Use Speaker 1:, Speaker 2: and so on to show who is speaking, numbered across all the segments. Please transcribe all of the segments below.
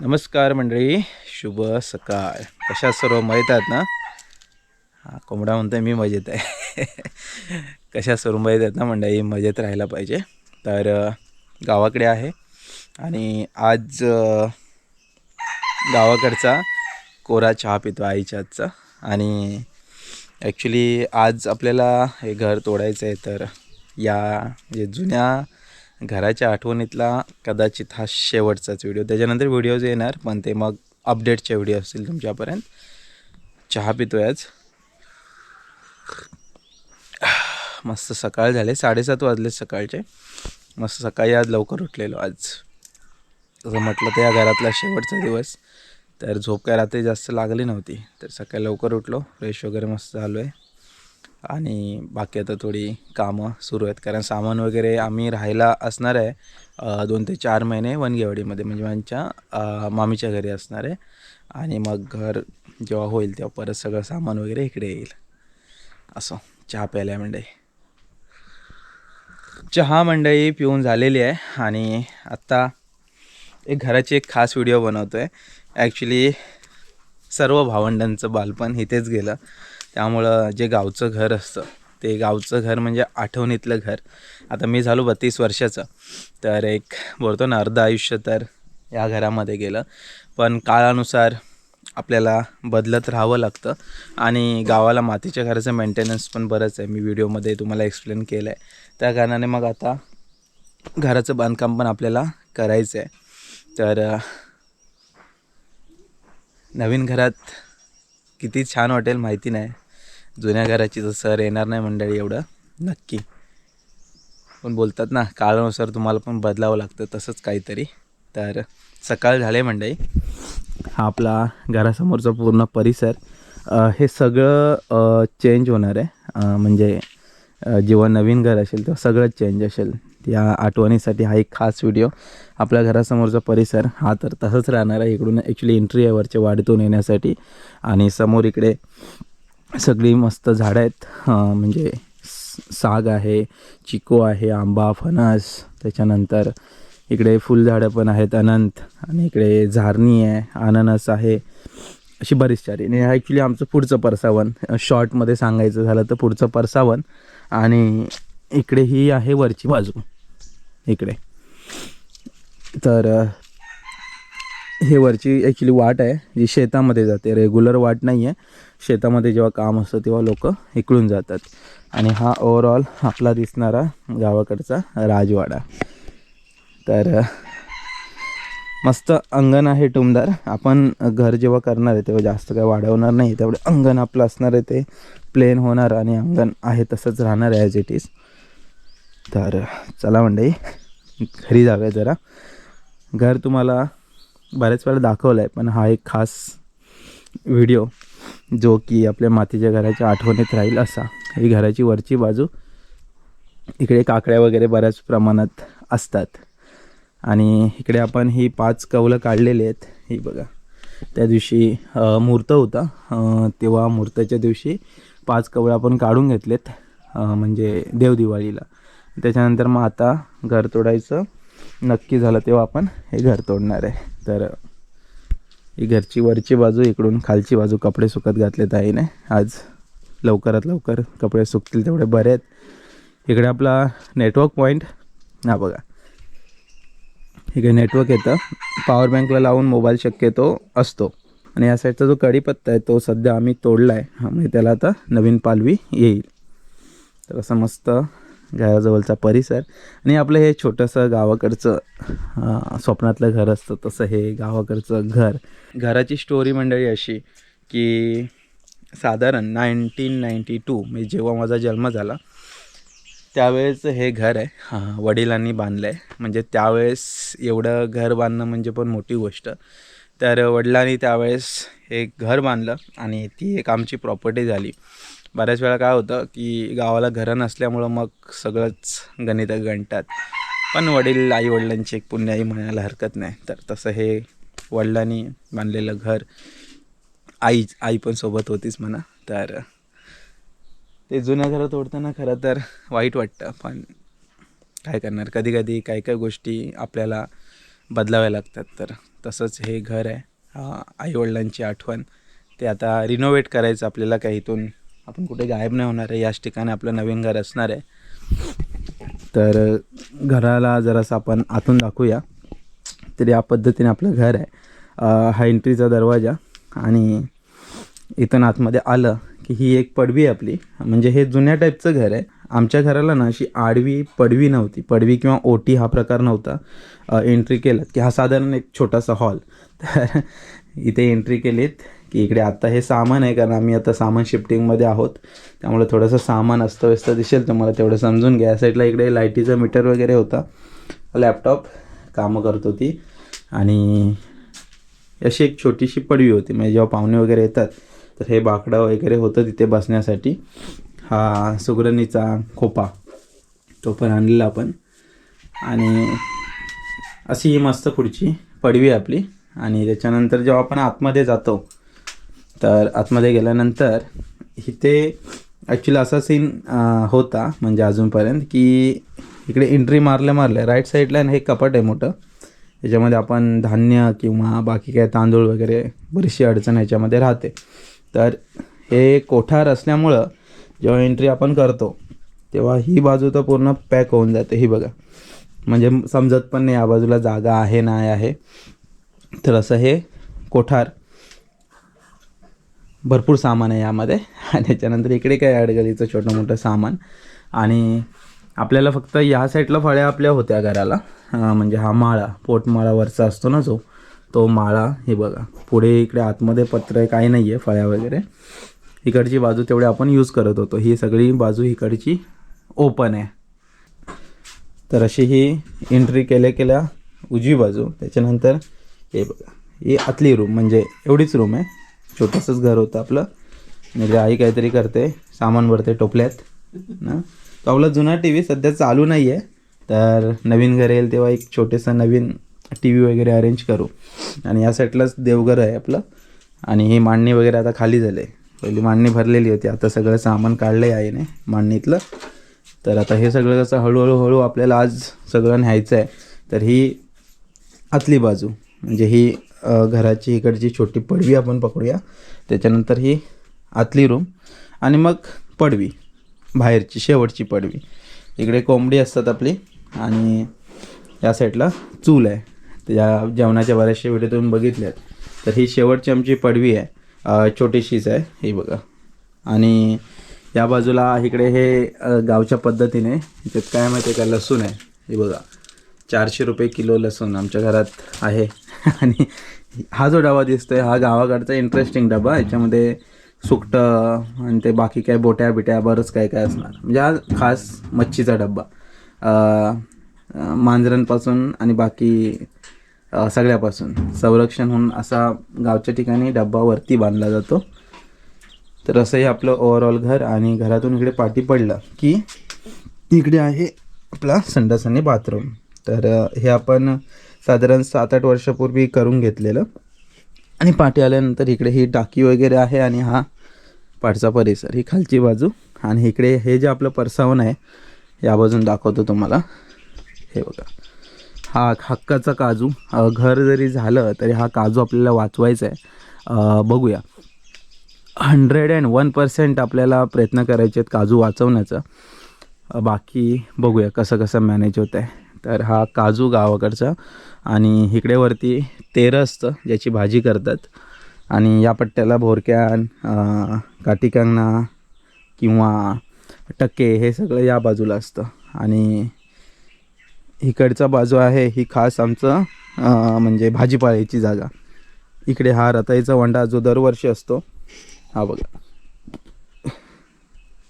Speaker 1: नमस्कार मंडळी शुभ सकाळ. कशा सर्व मजेत आहेत ना? हा कोंबडा म्हणतोय मी मजेत आहे. कशा सर्व मजेत आहेत ना मंडळी? मजेत राहायला पाहिजे. तर गावाकडे आहे आणि आज गावाकडचा कोरा चहा पितो आईच्या आजचा आणि ॲक्च्युली आज आपल्याला हे घर तोडायचं आहे तर या जे जुन्या घराच्या आठवणीतला कदाचित हा शेवटचाच व्हिडिओ त्याच्यानंतर व्हिडिओज येणार पण ते मग अपडेटचे व्हिडिओ असतील तुमच्यापर्यंत. चहा पितोय आज. मस्त सकाळ झाले. साडेसात वाजले सकाळचे. मस्त सकाळी आज लवकर उठलेलो आज. जसं म्हटलं तर या घरातला शेवटचा दिवस. तर झोप काय रात्री जास्त लागली नव्हती. तर सकाळी लवकर उठलो. फ्रेश वगैरे मस्त झालो आहे आणि बाकी आता थोडी कामं सुरू आहेत. कारण सामान वगैरे आम्ही राहायला असणार आहे दोन ते चार महिने वनगेवाडीमध्ये. म्हणजे माझ्या मामीच्या घरी असणार आहे. आणि मग घर जेव्हा होईल तेव्हा परत सगळं सामान वगैरे इकडे येईल. असं. चहा प्यायला मंडई. चहा मंडई पिऊन झालेली आहे. आणि आत्ता एक घराची एक खास व्हिडिओ बनवतो आहे ॲक्च्युली सर्व भावंडांचं बालपण इथेच गेलं. त्यामुळं जे गावचं घर असतं ते गावचं घर म्हणजे आठवणीतलं घर. आता मी झालो बत्तीस वर्षाचं तर एक बोलतो ना अर्ध आयुष्य तर या घरामध्ये गेलं. पण काळानुसार आपल्याला बदलत राहावं लागतं आणि गावाला मातीच्या घराचं मेंटेनन्स पण बरंच आहे. मी व्हिडिओमध्ये तुम्हाला एक्सप्लेन केलं आहे त्या कारणाने मग आता घराचं बांधकाम पण आपल्याला करायचं आहे. तर नवीन घरात किती छान वाटेल माहिती नाही. जुन्या घराची तर सर येणार नाही मंडळी एवढं. नक्की. पण बोलतात ना काळानुसार तुम्हाला पण बदलावं लागतं तसंच काहीतरी. तर सकाळ झाले मंडळी. हा आपला घरासमोरचा पूर्ण परिसर. हे सगळं चेंज होणार आहे. म्हणजे जेव्हा नवीन घर असेल तेव्हा सगळंच चेंज असेल. त्या आठवणीसाठी हा एक खास व्हिडिओ आपल्या घरासमोरचा परिसर हा तर तसंच राहणार आहे. इकडून ॲक्च्युली एंट्री आहे वरच्या वाढीतून येण्यासाठी. आणि समोर इकडे सगळी मस्त झाडं आहेत. म्हणजे साग आहे चिको आहे आंबा फणस त्याच्यानंतर इकडे फुलझाडं पण आहेत अनंत आणि इकडे झारणी आहे अननस आहे. अशी बरीच सारी आणि ॲक्च्युली आमचं पुढचं परसावन शॉर्टमध्ये सांगायचं झालं तर पुढचं परसावन आणि इकडे ही आहे वरची बाजू. इकडे. तर हे वरची ॲक्च्युली वाट आहे जी शेतामध्ये जाते. रेग्युलर वाट नाही आहे शेतामध्ये जेव्हा काम असतं तेव्हा लोक इकडून जातात. आणि हा ओवरऑल आपला दिसणारा गावाकडचा राजवाडा. तर मस्त अंगण आहे टुमदार. आपण घर जेव्हा करणार आहे तेव्हा जास्त काही वाढवणार नाही. त्यामुळे अंगण आपलं असणार आहे ते. प्लेन होणार आणि अंगण आहे तसंच राहणार आहे ॲज इट इज तर चला मंडळी घरी जाऊया जरा. घर तुम्हाला बऱ्याच वेळा दाखवला आहे पण हा एक खास व्हिडिओ जो की आपल्या मातीच्या घराच्या आठवणीत राहील असा. ही घराची वरची बाजू इकडे काकड्या वगैरे बऱ्याच प्रमाणात असतात. आणि इकडे आपण ही पाच कवलं काढलेली आहेत. ही बघा. त्या दिवशी मूर्त मुहूर्त होता तेव्हा मुहूर्ताच्या दिवशी पाच कवळं आपण काढून घेतलेत म्हणजे देवदिवाळीला. त्याच्यानंतर मग आता घर तोडायचं. नक्की झालं तेव्हा आपण हे घर तोडणार आहे. तर ही घरची वरची बाजू इकडून खालची बाजू कपडे सुकत घातलेत आईने. आज लवकरात लवकर कपडे सुकतील तेवढे बरे आहेत. इकडे आपला नेटवर्क पॉईंट हा बघा. इकडे नेटवर्क येतं. पॉवर बँकला लावून मोबाईल शक्यतो असतो. आणि या साईडचा जो कढीपत्ता आहे तो सध्या आम्ही तोडला आहे म्हणजे त्याला आता नवीन पालवी येईल. तर असं मस्त घराजवळचा परिसर. आणि आपलं हे छोटंसं गावाकडचं स्वप्नातलं घर असतं तसं हे गावाकडचं घर. घराची स्टोरी मंडळी अशी की साधारण नाईन्टीन नाईन्टी टू म्हणजे जेव्हा माझा जन्म झाला त्यावेळेस हे घर आहे. हां वडिलांनी बांधलं आहे म्हणजे त्यावेळेस एवढं घर बांधणं म्हणजे पण मोठी गोष्ट. तर वडिलांनी त्यावेळेस हे घर बांधलं आणि ती एक आमची प्रॉपर्टी झाली. बऱ्याच वेळा काय होतं की गावाला घरं नसल्यामुळं मग सगळंच गणितं गणतात. पण वडील आई वडिलांची एक पुण्याई म्हणायला हरकत नाही. तर तसं हे वडिलांनी बांधलेलं घर आई आई पण सोबत होतीच म्हणा. तर ते जुन्या घरं तोडताना खरं तर वाईट वाटतं. पण काय करणार? कधी कधी काही काही गोष्टी आपल्याला बदलाव्या लागतात. तर तसंच हे घर आहे. आईवडिलांची आठवण. ते आता रिनोव्हेट करायचं आपल्याला काही इथून आपण कुठे गायब नाही होणार आहे याच ठिकाणी आपलं नवीन घर असणार आहे. तर घराला जरासं आपण आतून दाखवूया. तर या पद्धतीने आपलं घर आहे. हा एंट्रीचा दरवाजा आणि इथून आतमध्ये आलं की ही एक पडवी आहे आपली. म्हणजे हे जुन्या टाईपचं घर आहे. आमच्या घराला ना अशी आडवी पडवी नव्हती. पडवी किंवा ओटी हा प्रकार नव्हता एंट्री केलं. की हा साधारण एक छोटासा हॉल तर इथे एंट्री केलीत. की इकडे आता हे सामान आहे कारण आम्ही आता सामान शिफ्टिंगमध्ये आहोत. त्यामुळे थोडंसं सामान अस्तव्यस्त दिसेल तुम्हाला तेवढं समजून घ्या. साईडला इकडे लाईटीचा मीटर वगैरे होता. लॅपटॉप कामं करत होती. आणि अशी एक छोटीशी पडवी होती. म्हणजे जेव्हा पाहुणे वगैरे येतात तर हे बाकडं वगैरे होतं तिथे बसण्यासाठी. हा सुगरणीचा खोपा. तो पण आणलेला आपण. आणि अशी ही मस्त खुर्ची पडवी आपली. आणि त्याच्यानंतर जेव्हा आपण आतमध्ये जातो तर आतमध्ये गेल्यानंतर इथे ॲक्च्युली असा सीन होता म्हणजे अजूनपर्यंत की इकडे एंट्री मारल्या मारल्या राईट साईडला हे कपाट आहे मोठं. याच्यामध्ये आपण धान्य किंवा बाकी काय तांदूळ वगैरे बरीचशी अडचण ह्याच्यामध्ये राहते. तर हे कोठार असल्यामुळं जेव्हा एंट्री आपण करतो तेव्हा ही बाजू तर पूर्ण पॅक होऊन जाते. ही बघा. म्हणजे समजत पण नाही या बाजूला जागा आहे नाही आहे. तर असं हे कोठार. भरपूर सामान आहे यामध्ये. आणि त्याच्यानंतर इकडे काय अडगळीचं छोटं मोठं सामान. आणि आपल्याला फक्त या साईडला फळ्या आपल्या होत्या घराला. म्हणजे हा माळा पोटमाळावरचा असतो ना जो तो माळा हे बघा. पुढे इकडे आतमध्ये पत्र आहे काही नाही आहे फळ्या वगैरे. इकडची बाजू तेवढे आपण यूज करत होतो. ही सगळी बाजू इकडची ओपन आहे. तर अशी ही एंट्री केल्या केल्या उजवी बाजू. त्याच्यानंतर हे बघा. ही आतली रूम म्हणजे एवढीच रूम आहे. छोटंसंच घर होतं आपलं. म्हणजे आई काहीतरी करते सामान भरते टोपल्यात ना. तो आपला जुना टी व्ही सध्या चालू नाही आहे तर नवीन घर येईल तेव्हा एक छोटेसं नवीन टी व्ही वगैरे अरेंज करू. आणि या साईडलाच देवघर आहे आपलं. आणि ही मांडणी वगैरे आता खाली झाले. पहिली मांडणी भरलेली होती. आता सगळं सामान काढलं आहे आईने मांडणीतलं. तर आता हे सगळं कसं हळूहळू हळू आपल्याला आज सगळं न्यायचं आहे तर ही आतली बाजू म्हणजे ही घराची इकडची छोटी पडवी आपण पकडूया. त्याच्यानंतर ही आतली रूम आणि मग पडवी बाहेरची शेवटची पडवी. इकडे कोंबडी असतात आपली. आणि या साईडला चूल आहे. त्या जेवणाच्या बऱ्याचशा व्हिडिओ तुम्ही आहेत. तर ही शेवटची आमची पडवी आहे. छोटीशीच आहे. ही बघा. आणि या बाजूला इकडे हे गावच्या पद्धतीने त्यात काय माहिती आहे का? लसूण आहे. हे बघा. चारशे रुपये किलो लसूण आमच्या घरात आहे. आणि हा जो डबा दिसतोय हा गावाकडचा इंटरेस्टिंग डबा याच्यामध्ये सुकटं आणि ते बाकी काय बोट्या बिट्या बरंच काय काय असणार. म्हणजे हा खास मच्छीचा डब्बा मांजरांपासून आणि बाकी सगळ्यापासून. संरक्षण होऊन असा गावच्या ठिकाणी डब्बा वरती बांधला जातो. तर असंही आपलं ओव्हरऑल घर आणि घरातून इकडे पाठी पडलं की इकडे आहे आपला संडास आणि बाथरूम तर हे आपण साधारण सात आठ वर्षापूर्वी करून घेतलेलं. आणि पाठी आल्यानंतर इकडे ही टाकी वगैरे आहे आणि हा पाठचा परिसर ही खालची बाजू. आणि इकडे हे जे आपलं परसावण आहे या बाजून दाखवतो तुम्हाला. हे बघा. हा हक्काचा काजू. घर जरी झालं तरी हा काजू आपल्याला वाचवायचा आहे. बघूया. हंड्रेड अँड वन पर्सेंट आपल्याला प्रयत्न करायचे आहेत काजू वाचवण्याचा. बाकी बघूया कसं कसं मॅनेज होत आहे तर हा काजू गावाकडचा आणि इकडे वरती तेरं असतं ज्याची भाजी करतात. आणि या पट्ट्याला भोरक्यान अ, किंवा टक्के हे सगळं या बाजूला असतं. आणि इकडचा बाजू आहे ही खास आमचं म्हणजे भाजीपाल्याची जागा. इकडे हा रताईचा वंडा जो दरवर्षी असतो हा बघा.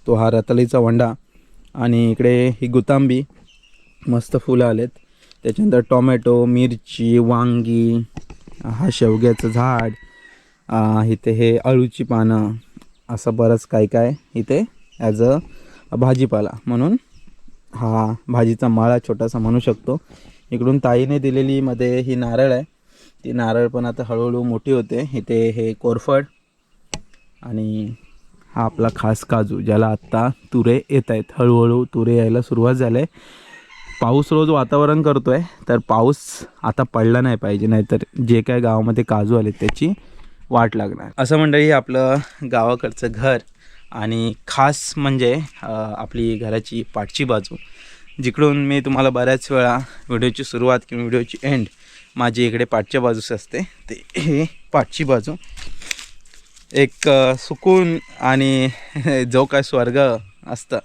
Speaker 1: तो हा रतालीचा वंडा. आणि इकडे ही गुतांबी मस्त फुलं आलेत. त्याच्यानंतर टोमॅटो मिरची वांगी हा शेवग्याचं झाड इथे हे अळूची पानं असं बरंच काय काय इथे ॲज अ भाजीपाला. म्हणून हा भाजीचा माळा छोटासा म्हणू शकतो. इकडून ताईने दिलेली मध्ये ही नारळ आहे. ती नारळ पण आता हळूहळू मोठी होते. इथे हे कोरफड आणि हा आपला खास काजू ज्याला आत्ता तुरे येत आहेत. हळूहळू तुरे यायला सुरुवात झाली आहे. पाऊस रोज वातावरण करतो आहे तर पाऊस आता पडला नाही पाहिजे नाहीतर जे काय गावामध्ये काजू आले त्याची वाट लागणार. असं मंडळी आपलं गावाकडचं घर आणि खास म्हणजे आपली घराची पाठची बाजू जिकडून मी तुम्हाला बऱ्याच वेळा व्हिडिओची सुरुवात किंवा व्हिडिओची एंड माझी इकडे पाठच्या बाजूस असते ते हे पाठची बाजू. एक सुकून आणि जो काय स्वर्ग असतं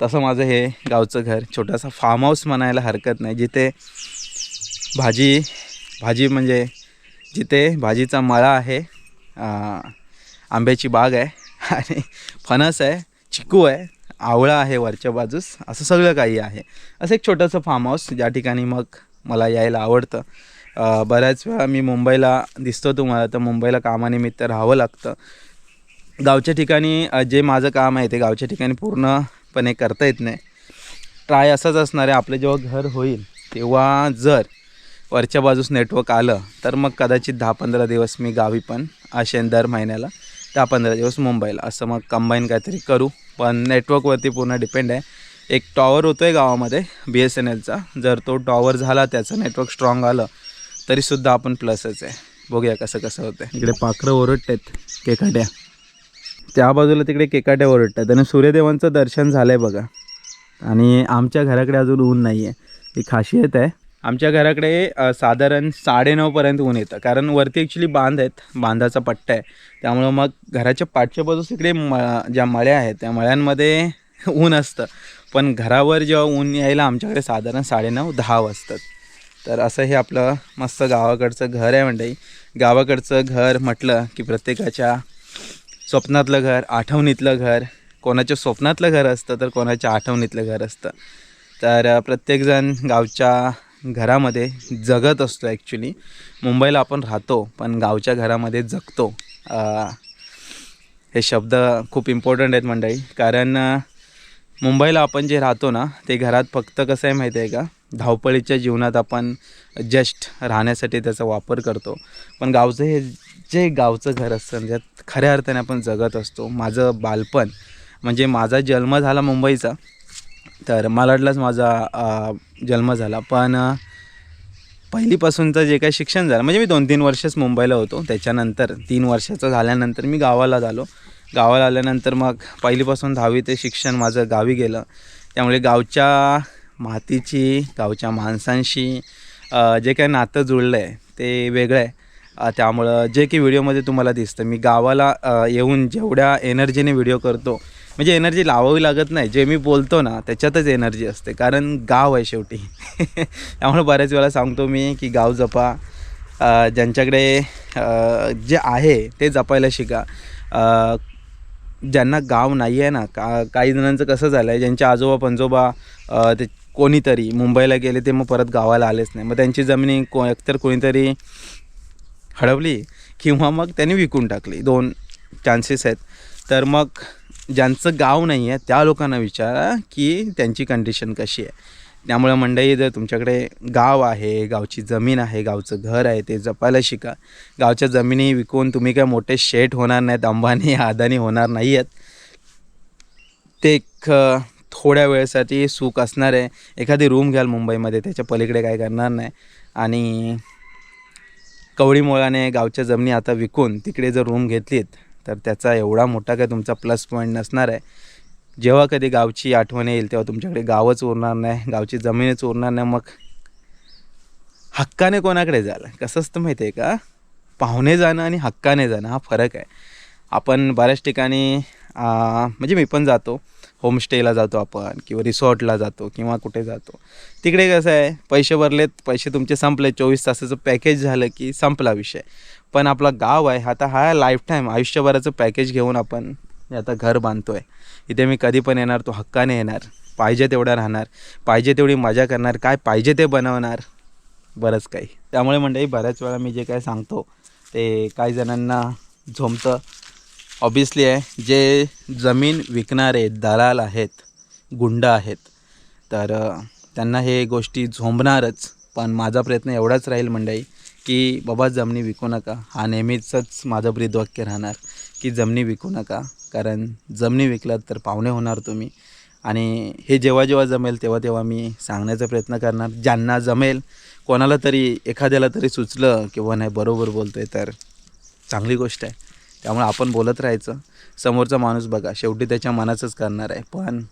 Speaker 1: तसं माझं हे गावचं घर छोटासा फार्म हाऊस म्हणायला हरकत नाही. जिथे भाजी भाजी म्हणजे जिथे भाजीचा मळा आहे आंब्याची बाग आहे आणि फणस आहे चिकू आहे आवळा आहे वरच्या बाजूस असं सगळं काही आहे. असं एक छोटंसं फार्म हाऊस ज्या ठिकाणी मग मला यायला आवडतं. बऱ्याच वेळा मी मुंबईला दिसतो तुम्हाला तर मुंबईला कामानिमित्त राहावं लागतं. गावच्या ठिकाणी जे माझं काम आहे ते गावच्या ठिकाणी पूर्ण पण हे करता येत नाही. ट्राय असंच असणार आहे आपलं जेव्हा घर होईल तेव्हा जर वरच्या बाजूस नेटवर्क आलं तर मग कदाचित दहा पंधरा दिवस मी गावी पण असेन दर महिन्याला दहा पंधरा दिवस मुंबईला. असं मग कंबाईन काहीतरी करू. पण नेटवर्कवरती पूर्ण डिपेंड आहे. एक टॉवर होतो आहे गावामध्ये बी एस एन एलचा जर तो टॉवर झाला त्याचं नेटवर्क स्ट्रॉंग आलं तरीसुद्धा आपण प्लसच आहे. बघूया कसं कसं होतं इकडे पाखरं ओरडत आहेत केकाट्या. त्या बाजूला तिकडे केकाट्या ओरडतात आणि सूर्यदेवांचं दर्शन झालं आहे बघा. आणि आमच्या घराकडे अजून ऊन नाही आहे ही खासियत आहे. आमच्या घराकडे साधारण साडेनऊपर्यंत ऊन येतं. कारण वरती ॲक्च्युली बांध आहेत. बांधाचा पट्टा आहे. त्यामुळं मग घराच्या पाठच्या बाजूस तिकडे म ज्या मळ्या आहेत त्या मळ्यांमध्ये ऊन असतं. पण घरावर जेव्हा ऊन यायला आमच्याकडे साधारण साडेनऊ दहा वाजतात. तर असं हे आपलं मस्त गावाकडचं घर आहे म्हणजे गावाकडचं घर म्हटलं की प्रत्येकाच्या स्वप्नातलं घर आठवणीतलं घर. कोणाच्या स्वप्नातलं घर असतं तर कोणाच्या आठवणीतलं घर असतं. तर प्रत्येकजण गावच्या घरामध्ये जगत असतो ॲक्च्युली मुंबईला आपण राहतो पण गावच्या घरामध्ये जगतो. हे शब्द खूप इम्पॉर्टंट आहेत मंडळी. कारण मुंबईला आपण जे राहतो ना ते घरात फक्त कसं आहे माहिती आहे का? धावपळीच्या जीवनात आपण जस्ट राहण्यासाठी त्याचा वापर करतो. पण गावचं हे जे गावचं घर असतं ज्यात खऱ्या अर्थाने आपण जगत असतो. माझं बालपण म्हणजे माझा जन्म झाला मुंबईचा तर मालाडलाच माझा जन्म झाला. पण पहिलीपासूनचं जे काही शिक्षण झालं म्हणजे मी दोन तीन वर्षच मुंबईला होतो. त्याच्यानंतर तीन वर्षाचं झाल्यानंतर मी गावाला झालो. गावाला आल्यानंतर मग पहिलीपासून दहावी ते शिक्षण माझं गावी गेलं. त्यामुळे गावच्या मातीची गावच्या माणसांशी जे काही नातं जुळलं आहे ते वेगळं आहे. त्यामुळं जे की व्हिडिओमध्ये तुम्हाला दिसतं मी गावाला येऊन जेवढ्या एनर्जीने व्हिडिओ करतो म्हणजे एनर्जी लावावी लागत नाही. जे मी बोलतो ना त्याच्यातच एनर्जी असते कारण गाव आहे शेवटी. त्यामुळे बऱ्याच वेळा सांगतो मी की गाव जपा. ज्यांच्याकडे जे आहे ते जपायला शिका. ज्यांना गाव नाही आहे ना का काही जणांचं कसं झालं आहे ज्यांचे आजोबा पंजोबा ते कोणीतरी मुंबईला गेले ते मग परत गावाला आलेच नाही. मग त्यांची जमिनी को एकतर कोणीतरी हडवली किंवा मग त्यांनी विकून टाकली. दोन चान्सेस आहेत. तर मग ज्यांचं गाव नाही आहे त्या लोकांना विचारा की त्यांची कंडिशन कशी आहे. त्यामुळे मंडळी जर तुमच्याकडे गाव आहे गावची जमीन आहे गावचं घर आहे ते जपायला शिका. गावच्या जमिनी विकून तुम्ही काय मोठे शेट होणार नाहीत अंबानी आदानी होणार नाही आहेत ते एक थोड्या वेळेसाठी सुख असणार आहे. एखादी रूम घ्याल मुंबईमध्ये त्याच्या पलीकडे काय करणार नाही. आणि कवडीमुळाने गावच्या जमिनी आता विकून तिकडे जर रूम घेतलीत तर त्याचा एवढा मोठा काय तुमचा प्लस पॉईंट नसणार आहे. जेव्हा कधी गावची आठवण येईल तेव्हा तुमच्याकडे गावच उरणार नाही गावची जमीनच उरणार नाही. मग हक्काने कोणाकडे जाल कसं असतं माहिती आहे का? पाहुणे जाणं आणि हक्काने जाणं हा फरक आहे. आपण बऱ्याच ठिकाणी म्हणजे मी पण जातो. होमस्टेला जातो आपण किंवा रिसॉर्टला जातो किंवा कुठे जातो. तिकडे कसं आहे पैसे भरलेत पैसे तुमचे संपले चोवीस तासाचं पॅकेज झालं की संपला विषय. पण आपला गाव आहे आता हा लाईफ टाईम आयुष्यभराचं पॅकेज घेऊन आपण आता घर बांधतो आहे इथे मी कधी पण येणार तो हक्काने येणार. पाहिजे तेवढा राहणार. पाहिजे तेवढी मजा करणार. काय पाहिजे ते बनवणार? बरंच काही. त्यामुळे मंडळी बऱ्याच वेळा मी जे काय सांगतो ते काही जणांना झोमतं. ऑबियसली आहे eh, जे जमीन विकणारे दलाल आहेत गुंड आहेत तर त्यांना हे गोष्टी झोंबणारच. पण माझा प्रयत्न एवढाच राहील मंडळी की बाबा जमिनी विकू नका. हा नेहमीचंच माझं ब्रीदवाक्य राहणार की जमिनी विकू नका. कारण जमिनी विकलात तर पाहुणे होणार तुम्ही. आणि हे जेव्हा जेव्हा जमेल तेव्हा तेव्हा मी सांगण्याचा प्रयत्न करणार. ज्यांना जमेल कोणाला तरी एखाद्याला तरी सुचलं किंवा नाही बरोबर बोलतो आहे तर चांगली गोष्ट आहे. त्यामुळे आपण बोलत राहायचं. समोरचा माणूस बघा शेवटी त्याच्या मनाचंच करणार आहे. पण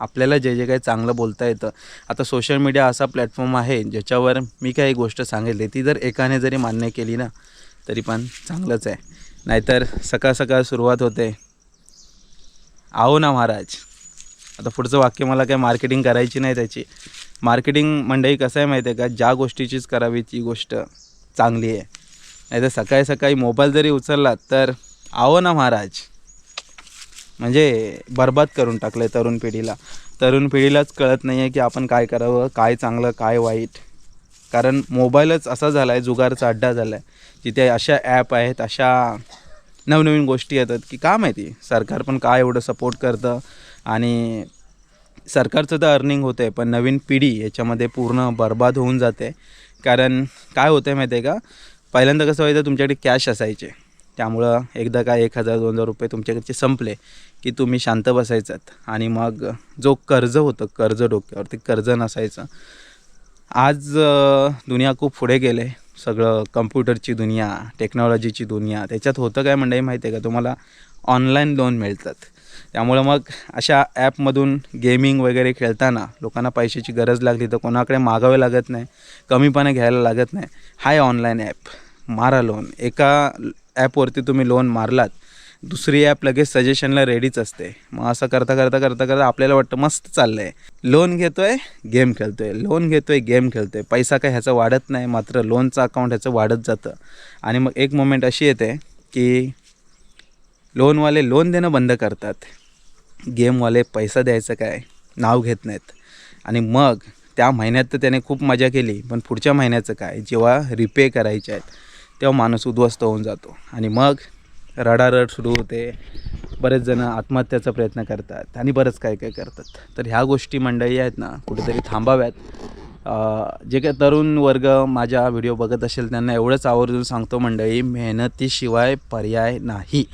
Speaker 1: आपल्याला जे जे काही चांगलं बोलता येतं. आता सोशल मीडिया असा प्लॅटफॉर्म आहे ज्याच्यावर मी काही गोष्ट सांगितली ती जर एकाने जरी मान्य केली ना तरी पण चांगलंच आहे. नाहीतर सकाळ सकाळ सुरुवात होते. आहो ना महाराज. आता पुढचं वाक्य मला काही मार्केटिंग करायची नाही त्याची. मार्केटिंग मंडळी कसं आहे माहिती आहे का? ज्या गोष्टीचीच करावी ती गोष्ट चांगली आहे. नाही तर सकाळी सकाळी मोबाईल जरी उचलला तर आहो ना महाराज. म्हणजे बर्बाद करून टाकलं आहे तरुण पिढीला. तरुण पिढीलाच कळत नाही आहे की आपण काय करावं काय चांगलं काय वाईट. कारण मोबाईलच असा झाला आहे जुगारचा अड्डा झाला आहे तिथे अशा ॲप आहेत अशा नवनवीन गोष्टी येतात की का माहिती सरकार पण काय एवढं सपोर्ट करतं? आणि सरकारचं तर अर्निंग होतं आहे पण नवीन पिढी याच्यामध्ये पूर्ण बर्बाद होऊन जाते. कारण काय होतं आहे माहिती आहे का? पहिल्यांदा कसं व्हायचं तुमच्याकडे कॅश असायचे. त्यामुळं एकदा काय एक हजार दोन हजार रुपये तुमच्याकडचे संपले की तुम्ही शांत बसायचात. आणि मग जो कर्ज होतं कर्ज डोक्यावर ते कर्ज नसायचं. आज दुनिया खूप पुढे गेले. सगळं कम्प्युटरची दुनिया टेक्नॉलॉजीची दुनिया त्याच्यात होतं काय मंडळी माहिती आहे का? तुम्हाला ऑनलाईन लोन मिळतात. त्यामुळं मग अशा ॲपमधून गेमिंग वगैरे खेळताना लोकांना पैशाची गरज लागली तर कोणाकडे मागावे लागत नाही कमीपणे घ्यायला लागत नाही. हाय ऑनलाईन ॲप मारा लोन एका ॲपवरती तुम्ही लोन मारलात दुसरी ॲप लगेच सजेशनला रेडीच असते. मग असं करता करता करता करता आपल्याला वाटतं मस्त चाललं आहे लोन घेतो आहे गेम खेळतो आहे लोन घेतो आहे गेम खेळतो आहे पैसा काय ह्याचा वाढत नाही मात्र लोनचं अकाउंट ह्याचं वाढत जातं. आणि मग एक मोमेंट अशी येते की लोनवाले लोन देणं बंद करतात. गेमवाले पैसा द्यायचं काय? नाव घेत नाहीत. आणि मग त्या महिन्यात तर त्याने खूप मजा केली पण पुढच्या महिन्याचं काय? जेव्हा रिपे करायचे आहेत तेव्हा माणूस उद्ध्वस्त होऊन जातो. आणि मग रडारड सुरू होते. बरेच जण आत्महत्याचा प्रयत्न करतात आणि बरंच काय काय करतात. तर ह्या गोष्टी मंडळी आहेत ना कुठेतरी थांबाव्यात. जे काही तरुण वर्ग माझ्या व्हिडिओ बघत असेल त्यांना एवढंच आवर्जून सांगतो मंडळी मेहनतीशिवाय पर्याय नाही.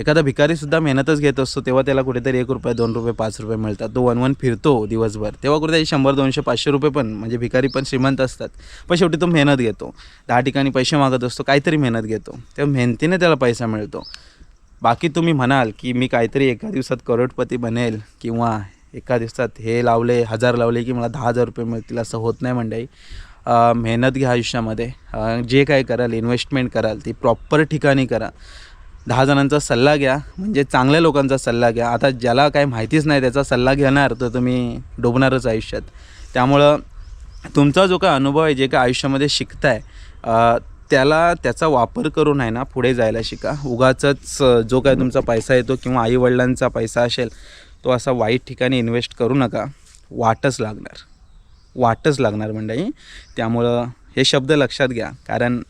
Speaker 1: एखादा भिकारीसुद्धा मेहनतच घेत असतो तेव्हा त्याला कुठेतरी एक रुपये दोन रुपये पाच रुपये मिळतात. तो वन वन फिरतो दिवसभर. तेव्हा कुठेतरी शंभर दोनशे पाचशे रुपये पण म्हणजे भिकारी पण श्रीमंत असतात. पण शेवटी तो मेहनत घेतो. दहा ठिकाणी पैसे मागत असतो काहीतरी मेहनत घेतो. तेव्हा मेहनतीने त्याला पैसा मिळतो. बाकी तुम्ही म्हणाल की मी काहीतरी एका दिवसात करोडपती बनेल किंवा एका दिवसात हे लावले हजार लावले की मला दहा हजार रुपये मिळतील असं होत नाही मंडळी. मेहनत घ्या आयुष्यामध्ये. जे काय कराल इन्व्हेस्टमेंट कराल ती प्रॉपर ठिकाणी करा. दहा जणांचा सल्ला घ्या म्हणजे चांगल्या लोकांचा सल्ला घ्या. आता ज्याला काय माहितीच नाही त्याचा सल्ला घेणार तर तुम्ही डोबणारच आयुष्यात. त्यामुळं तुमचा जो काय अनुभव आहे जे काय आयुष्यामध्ये शिकताय त्याला त्याचा वापर करून आहे ना पुढे जायला शिका. उगाचंच जो काय तुमचा पैसा येतो किंवा आईवडिलांचा पैसा असेल तो असा वाईट ठिकाणी इन्व्हेस्ट करू नका. वाटच लागणार. वाटच लागणार मंडळी. त्यामुळं हे शब्द लक्षात घ्या. कारण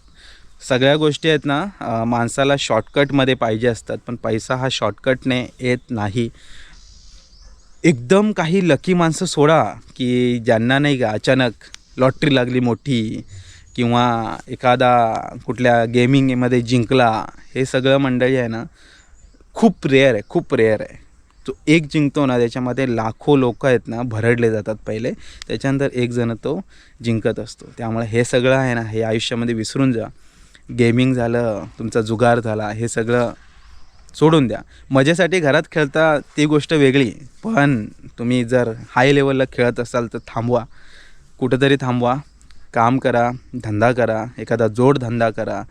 Speaker 1: सगळ्या गोष्टी आहेत ना माणसाला शॉर्टकटमध्ये पाहिजे असतात पण पैसा हा शॉर्टकटने येत नाही. एकदम काही लकी माणसं सोडा की ज्यांना नाही का अचानक लॉटरी लागली मोठी किंवा एखादा कुठल्या गेमिंगमध्ये जिंकला हे सगळं मंडळी आहे ना खूप रेअर आहे खूप रेअर आहे. तो एक जिंकतो ना त्याच्यामध्ये लाखो लोक आहेत ना भरडले जातात पहिले त्याच्यानंतर एक जण तो जिंकत असतो. त्यामुळे हे सगळं आहे ना हे आयुष्यामध्ये विसरून जा. गेमिंग झालं तुमचा जुगार झाला हे सगळं सोडून द्या. मजेसाठी घरात खेळता ती गोष्ट वेगळी पण तुम्ही जर हाय लेवलला खेळत असाल तर थांबवा. कुठंतरी थांबवा. काम करा धंदा करा एखादा जोडधंदा करा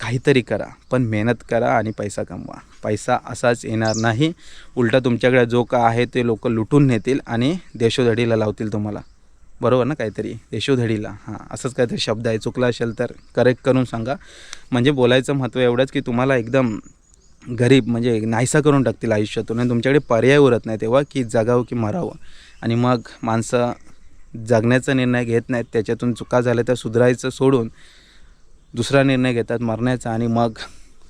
Speaker 1: काहीतरी करा पण मेहनत करा आणि पैसा कमवा. पैसा असाच येणार नाही. उलटा तुमच्याकडे जो का आहे ते लोक लुटून नेतील आणि देशोधडीला लावतील तुम्हाला. बरोबर ना काहीतरी? देशोधडीला. हां असंच काहीतरी शब्द आहे. चुकला असेल तर करेक्ट करून सांगा. म्हणजे बोलायचं महत्त्व एवढंच की तुम्हाला एकदम गरीब म्हणजे नाहीसा करून टाकतील आयुष्यातून. आणि तुमच्याकडे पर्याय उरत नाही तेव्हा की जगावं की मरावं. आणि मग माणसं जगण्याचा निर्णय घेत नाहीत. त्याच्यातून चुका झाल्या तर सुधारायचं सोडून दुसरा निर्णय घेतात मरण्याचा. आणि मग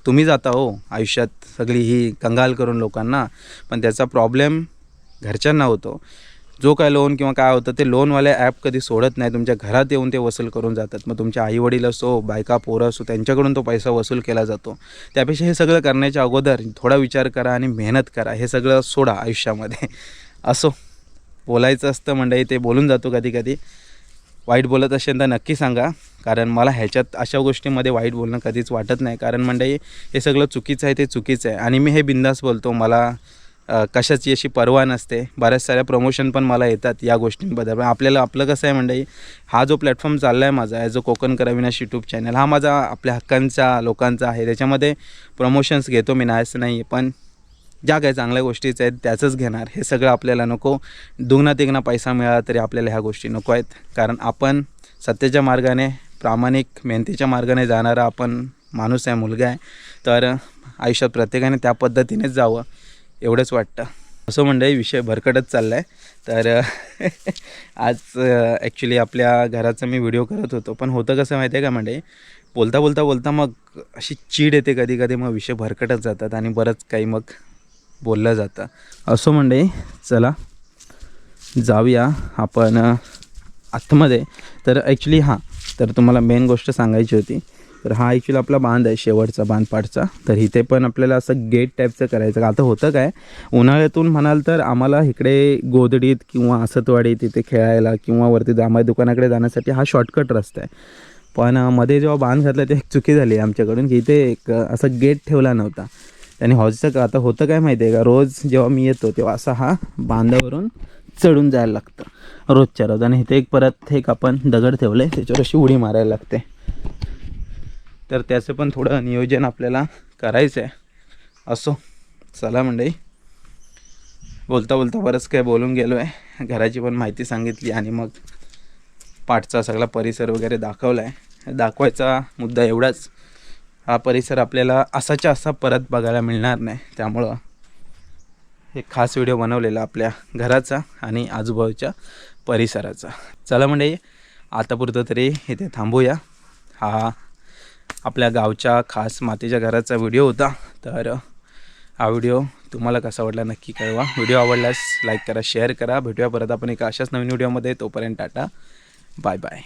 Speaker 1: तुम्ही जाता हो. आयुष्यात सगळी ही कंगाल करून लोकांना. पण त्याचा प्रॉब्लेम घरच्यांना होतो. जो काय लोन किंवा काय होतं ते लोनवाले ॲप कधी सोडत नाही. तुमच्या घरात येऊन ते वसूल करून जातात. मग तुमच्या आईवडील असो बायका पोरं असो त्यांच्याकडून तो पैसा वसूल केला जातो. त्यापेक्षा हे सगळं करण्याच्या अगोदर थोडा विचार करा आणि मेहनत करा. हे सगळं सोडा आयुष्यामध्ये. असो. बोलायचं असतं मंडळी ते बोलून जातो कधी कधी. वाईट बोलत असेल तर नक्की सांगा. कारण मला ह्याच्यात अशा गोष्टीमध्ये वाईट बोलणं कधीच वाटत नाही. कारण मंडळी हे सगळं चुकीचं आहे ते चुकीचं आहे. आणि मी हे बिंदास बोलतो. मला कशाची अशी पर्वा नसते. बऱ्याच साऱ्या प्रमोशन पण मला येतात या गोष्टींबद्दल. पण आपल्याला आपलं कसं आहे म्हणजे हा जो प्लॅटफॉर्म चालला आहे माझा ॲज अ कोकण करविनाश यूट्यूब चॅनल हा माझा आपल्या हक्कांचा लोकांचा आहे. त्याच्यामध्ये प्रमोशन्स घेतो मी नाही असं नाही पण ज्या काही चांगल्या गोष्टीच आहेत त्याचंच घेणार. हे सगळं आपल्याला नको. दुगना तिगना पैसा मिळाला तरी आपल्याला ह्या गोष्टी नको आहेत. कारण आपण सत्याच्या मार्गाने प्रामाणिक मेहनतीच्या मार्गाने जाणारा आपण माणूस आहे मुलगा आहे. तर आयुष्यात प्रत्येकाने त्या पद्धतीनेच जावं. एवढंच वाटतं. असं मंडळी विषय भरकटत चालला आहे तर आज ॲक्च्युली आपल्या घराचा मी व्हिडिओ करत होतो. पण होतं कसं माहिती आहे का मंडळी? बोलता बोलता बोलता मग अशी चीड येते कधी कधी. मग विषय भरकटत जातात आणि बरंच काही मग बोललं जातं. असो मंडळी चला. जाऊया आपण आतमध्ये. तर ॲक्च्युली हां तर तुम्हाला मेन गोष्ट सांगायची होती. तर हा ॲक्च्युली आपला बांध आहे शेवटचा बांधपाडचा तर इथे पण आपल्याला असं गेट टाईपचं करायचं. आता होतं काय उन्हाळ्यातून म्हणाल तर आम्हाला इकडे गोदडीत किंवा असतवाडीत तिथे खेळायला किंवा वरती दामाई दुकानाकडे जाण्यासाठी हा शॉर्टकट रस्ता आहे. पण मध्ये जेव्हा बांध घातला ते एक चुकी झाली आमच्याकडून की इथे एक असं असा गेट ठेवला नव्हता. त्याने हॉजचं का आता होतं काय माहिती आहे का रोज जेव्हा मी येतो तेव्हा असा हा बांधावरून चढून जायला लागतं. रोजच्या रोज. आणि इथे एक परत एक आपण दगड ठेवलं आहे त्याच्यावर अशी उडी मारायला लागते. तर त्याचं पण थोडं नियोजन आपल्याला करायचं आहे असो चला मंडळी. बोलता बोलता बरंच काय बोलून गेलो आहे घराची पण माहिती सांगितली आणि मग पाठचा सगळा परिसर वगैरे दाखवला आहे दाखवायचा मुद्दा एवढाच. हा परिसर आपल्याला असाच्या असा परत बघायला मिळणार नाही. त्यामुळं एक खास व्हिडिओ बनवलेला आपल्या घराचा आणि आजूबाजूच्या परिसराचा. चला म्हणजे आतापुरतं तरी इथे थांबूया. हा आपल्या गावच्या खास मातीच्या घराचा व्हिडिओ होता. तर हा व्हिडिओ तुम्हाला कसा आवडला नक्की कळवा. व्हिडिओ आवडल्यास लाईक करा शेअर करा. भेटूया परत आपण एका अशाच नवीन व्हिडिओमध्ये. तोपर्यंत टाटा. Bye bye.